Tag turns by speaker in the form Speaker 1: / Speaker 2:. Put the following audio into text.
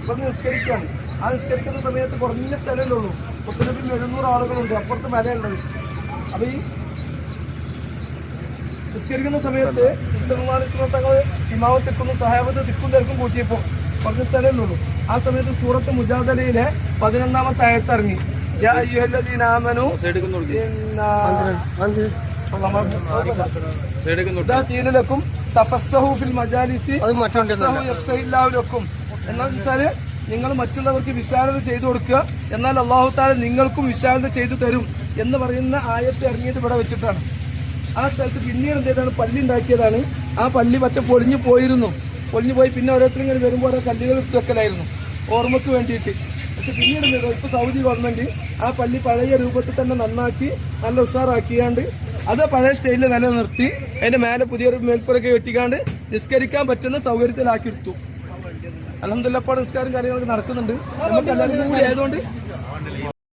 Speaker 1: ഇപ്പൊ നിസ്കരിക്കുകയാണ് ആ നിസ്കരിക്കുന്ന സമയത്ത് കുറഞ്ഞ സ്ഥലമല്ലേ ഉള്ളൂ. ഒത്തിരി എഴുന്നൂറ് ആളുകളുണ്ട്. അപ്പുറത്ത് മലയുള്ളത് അപ്പൊ ഈ നിസ്കരിക്കുന്ന സമയത്ത് തങ്ങൾ തിക്കുന്നു സഹാബത്ത് തിക്കും തിരക്കും കൂട്ടിയപ്പോൾ കുറഞ്ഞ സ്ഥലമല്ലേ ഉള്ളൂ. ആ സമയത്ത് സൂറത്ത് മുജാദലയിലെ പതിനൊന്നാമത്തെ ആയത്തിറങ്ങി എന്ന് വെച്ചാൽ നിങ്ങൾ മറ്റുള്ളവർക്ക് വിശാലത ചെയ്തു കൊടുക്കുക. എന്നാൽ അള്ളാഹു താല നിങ്ങൾക്കും വിശാലത ചെയ്തു തരും എന്ന് പറയുന്ന ആയത്ത് ഇറങ്ങിയത് ഇവിടെ വെച്ചിട്ടാണ്. ആ സ്ഥലത്ത് പിന്നീട് എന്ത് ചെയ്താണ് പള്ളി ഉണ്ടാക്കിയതാണ്. ആ പള്ളി പറ്റ പൊളിഞ്ഞു പോയിരുന്നു. പൊളിഞ്ഞു പോയി പിന്നെ ഓരോരുത്തരും ഇങ്ങനെ വരുമ്പോൾ ഓരോ കല്ലുകൾ വെക്കലായിരുന്നു ഓർമ്മക്ക് വേണ്ടിയിട്ട്. പക്ഷെ പിന്നീട് എന്ത് ചെയ്തു? ഇപ്പൊ സൗദി ഗവൺമെന്റ് ആ പള്ളി പഴയ രൂപത്തിൽ തന്നെ നന്നാക്കി നല്ല ഉഷാറാക്കിയാണ്ട് അത് പഴയ സ്റ്റൈലിൽ നിലനിർത്തി അതിന്റെ മേലെ പുതിയൊരു മേൽപ്പുറൊക്കെ വെട്ടിക്കാണ്ട് നിസ്കരിക്കാൻ പറ്റുന്ന സൗകര്യത്തിലാക്കി എടുത്തു. അലഹദില്ലപ്പോൾ നിസ്കാരം കാര്യങ്ങളൊക്കെ നടക്കുന്നുണ്ട്. നമുക്ക് എല്ലാവരും കൂടി ആയതുകൊണ്ട്